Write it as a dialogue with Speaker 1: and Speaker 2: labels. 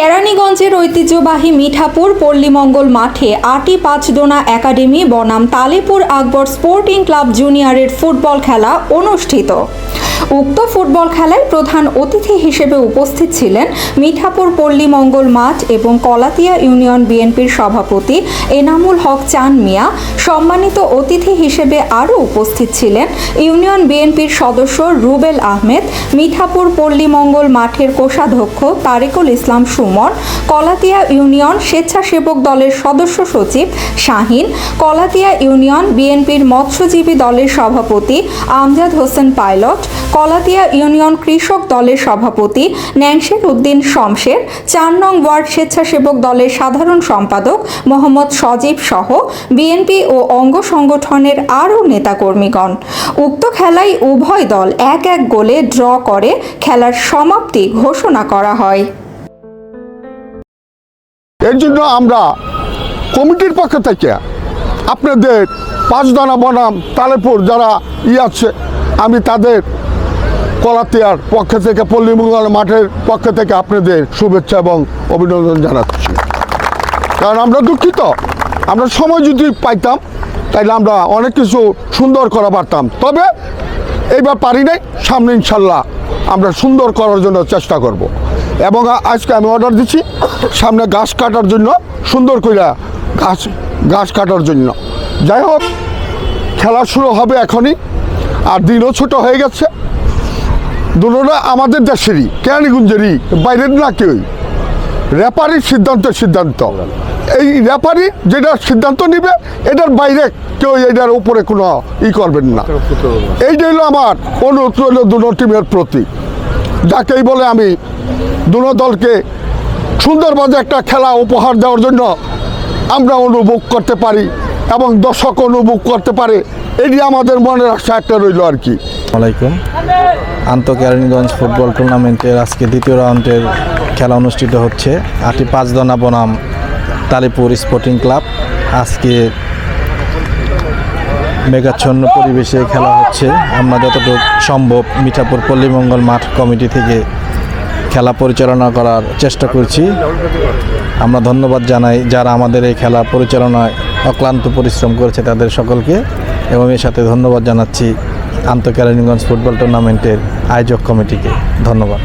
Speaker 1: কেরানীগঞ্জের ঐতিহ্যবাহী মিঠাপুর পল্লীমঙ্গল মাঠে আটি পাঁচদোনা একাডেমি বনাম তালেপুর আকবর স্পোর্টিং ক্লাব জুনিয়রের ফুটবল খেলা অনুষ্ঠিত। উক্ত ফুটবল খেলায় প্রধান অতিথি হিসেবে উপস্থিত ছিলেন মিঠাপুর পল্লীমঙ্গল মাঠ এবং কলাতিয়া ইউনিয়ন বিএনপির সভাপতি এনামুল হক চান মিয়া। সম্মানিত অতিথি হিসেবে আরও উপস্থিত ছিলেন ইউনিয়ন বিএনপির সদস্য রুবেল আহমেদ, মিঠাপুর পল্লীমঙ্গল মাঠের কোষাধ্যক্ষ তারেকুল ইসলাম সুমন, কলাতিয়া ইউনিয়ন স্বেচ্ছাসেবক দলের সদস্য সচিব শাহিন, কলাতিয়া ইউনিয়ন বিএনপির মৎস্যজীবী দলের সভাপতি আমজাদ হোসেন পাইলট কলাতিয়া ইউনিয়ন কৃষক দলের সভাপতি ন্যাংশের উদ্দিন শমশের, চার নং ওয়ার্ড স্বেচ্ছাসেবক দলের সাধারণ সম্পাদক মোহাম্মদ সজীব সহ বিএনপি ও অঙ্গ সংগঠনের আরও নেতাকর্মীগণ। উক্ত খেলায় উভয় দল এক এক গোলে ড্র করে খেলার সমাপ্তি ঘোষণা করা হয়।
Speaker 2: এর জন্য আমরা কমিটির পক্ষ থেকে আপনাদের পাঁচদানা বনাম তালেপুর যারা ই আছে, আমি তাদের কলাতিয়ার পক্ষ থেকে পল্লীমঙ্গল মাঠের পক্ষ থেকে আপনাদের শুভেচ্ছা এবং অভিনন্দন জানাচ্ছি। কারণ আমরা দুঃখিত। আমরা সময় যদি পাইতাম, তাইলে আমরা অনেক কিছু সুন্দর করা পারতাম। তবে এইবার পারি নাই। সামনে ইনশাল্লাহ আমরা সুন্দর করার জন্য চেষ্টা করব। এবং আজকে আমি অর্ডার দিচ্ছি সামনে গাছ কাটার জন্য, সুন্দর করে গাছ গাছ কাটার জন্য। যাই হোক, খেলা শুরু হবে এখনই। আর দিনও ছোট হয়ে গেছে। দুটোটা আমাদের দেশেরই, কেরানীগঞ্জেরই, বাইরের না কেউই। রেপারির সিদ্ধান্ত সিদ্ধান্ত। এই রেপারি যেটা সিদ্ধান্ত নিবে, এটার বাইরে কেউ এটার উপরে কোনো ই করবেন না। এইটা হলো আমার অনুরোধ রইল দুটো টিমের প্রতি। যাকেই বলে আমি দুটো দলকে সুন্দরভাবে একটা খেলা উপহার দেওয়ার জন্য আমরা অনুভব করতে পারি এবং দর্শক অনুভব করতে পারে, এটি আমাদের মনের আশা একটা রইল আর কি।
Speaker 3: আন্তঃকেরানীগঞ্জ ফুটবল টুর্নামেন্টের আজকে দ্বিতীয় রাউন্ডের খেলা অনুষ্ঠিত হচ্ছে। আটি পাঁচদনা বনাম তালিপুর স্পোর্টিং ক্লাব। আজকে মেঘাচ্ছন্ন পরিবেশে খেলা হচ্ছে। আমরা যতটুকু সম্ভব মিঠাপুর পল্লীমঙ্গল মাঠ কমিটি থেকে খেলা পরিচালনা করার চেষ্টা করছি। আমরা ধন্যবাদ জানাই যারা আমাদের এই খেলা পরিচালনায় অক্লান্ত পরিশ্রম করেছে তাদের সকলকে এবং এর সাথে ধন্যবাদ জানাচ্ছি। আন্তঃকেরানীগঞ্জ ফুটবল টুর্নামেন্টের আয়োজক কমিটিকে ধন্যবাদ।